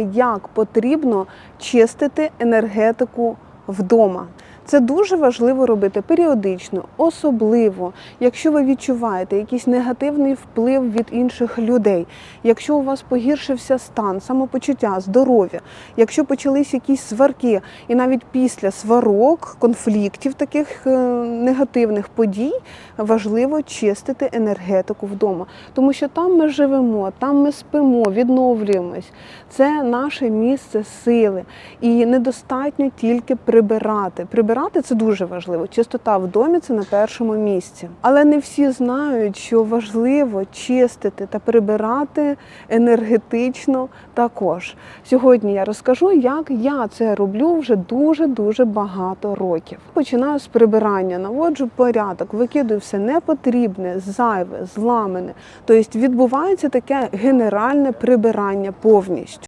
як потрібно чистити енергетику вдома. Це дуже важливо робити періодично, особливо, якщо ви відчуваєте якийсь негативний вплив від інших людей, якщо у вас погіршився стан, самопочуття, здоров'я, якщо почались якісь сварки, і навіть після сварок, конфліктів, таких е, негативних подій, важливо чистити енергетику вдома, тому що там ми живемо, там ми спимо, відновлюємось. Це наше місце сили. І недостатньо тільки прибирати. Прибирати це дуже важливо. Чистота в домі це на першому місці. Але не всі знають, що важливо чистити та прибирати енергетично також. Сьогодні я розкажу, як я це роблю вже дуже дуже багато років. Починаю з прибирання, наводжу порядок, викидаю все непотрібне, зайве, зламане. Тобто відбувається таке генеральне прибирання повністю.